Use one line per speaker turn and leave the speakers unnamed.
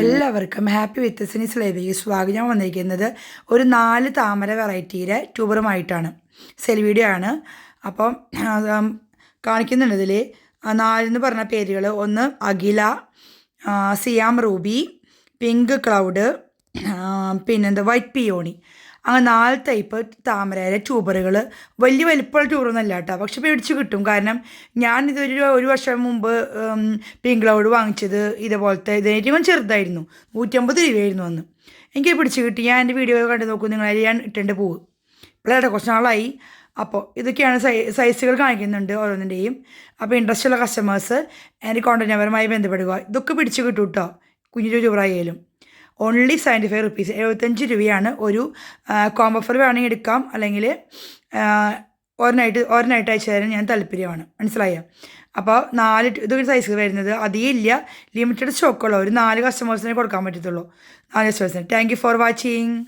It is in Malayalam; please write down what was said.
എല്ലാവർക്കും ഹാപ്പി വിത്ത് സിനിസ് സ്വാഗതം. വന്നിരിക്കുന്നത് ഒരു നാല് താമര വെറൈറ്റിയിലെ ട്യൂബറുമായിട്ടാണ് സെൽ ആണ്. അപ്പം കാണിക്കുന്നുണ്ട് ഇതിൽ നാലെന്ന് പറഞ്ഞ പേരുകൾ ഒന്ന് Akhila Siam ruby pink cloud പിന്നെന്താ വൈറ്റ് പിയോണി. അങ്ങനെ നാല് ടൈപ്പ് താമരയിലെ ട്യൂബറുകൾ വലിയ വലിപ്പമുള്ള ട്യൂബറൊന്നുമല്ല കേട്ടോ. പക്ഷെ പിടിച്ച് കിട്ടും. കാരണം ഞാൻ ഇതൊരു ഒരു വർഷം മുമ്പ് ഉം, പിങ്ക് ക്ലൗഡ് വാങ്ങിച്ചത് ഇതേപോലത്തെ ഇതിനേറ്റവും ചെറുതായിരുന്നു. നൂറ്റമ്പത് രൂപയായിരുന്നു അന്ന്. എനിക്ക് പിടിച്ച് കിട്ടി. ഞാൻ എന്റെ വീഡിയോ കണ്ട് നോക്കും. നിങ്ങളതിൽ ഞാൻ ഇട്ടേണ്ട പോവ്. ഇപ്പോഴാട്ടെ കുറച്ച് നാളായി. അപ്പോൾ ഇതൊക്കെയാണ് സൈസുകൾ കാണിക്കുന്നുണ്ട് ഓരോന്നിന്റെയും. അപ്പോൾ ഇൻട്രസ്റ്റ് ഉള്ള കസ്റ്റമേഴ്സ് എന്റെ കോൺടാക്ട് നമ്പറുമായി ബന്ധപ്പെടുക. ഇതൊക്കെ പിടിച്ച് കിട്ടും കേട്ടോ കുഞ്ഞു രൂപയായാലും ഓൺലി സെവന്റി ഫൈവ് റുപ്പീസ് എഴുപത്തഞ്ച് രൂപയാണ് ഒരു കോംബോ വേണമെങ്കിൽ എടുക്കാം. അല്ലെങ്കിൽ ഒരെണ്ണമായിട്ട് ഒരെണ്ണമായിട്ട് അയച്ചു തരാൻ ഞാൻ താല്പര്യമാണ്. മനസ്സിലായോ? അപ്പോൾ നാല് ഇതൊരു സൈസ് വരുന്നത്. അധികം ഇല്ല. ലിമിറ്റഡ് സ്റ്റോക്കുള്ള ഒരു നാല് കസ്റ്റമേഴ്സിനെ കൊടുക്കാൻ പറ്റത്തുള്ളൂ. നാല് കസ്റ്റമേഴ്സിന് താങ്ക് യു ഫോർ വാച്ചിങ്